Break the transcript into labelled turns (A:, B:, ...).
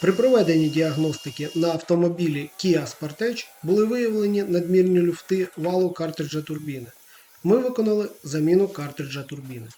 A: При проведенні діагностики на автомобілі Kia Sportage були виявлені надмірні люфти валу картриджа турбіни. Ми виконали заміну картриджа турбіни.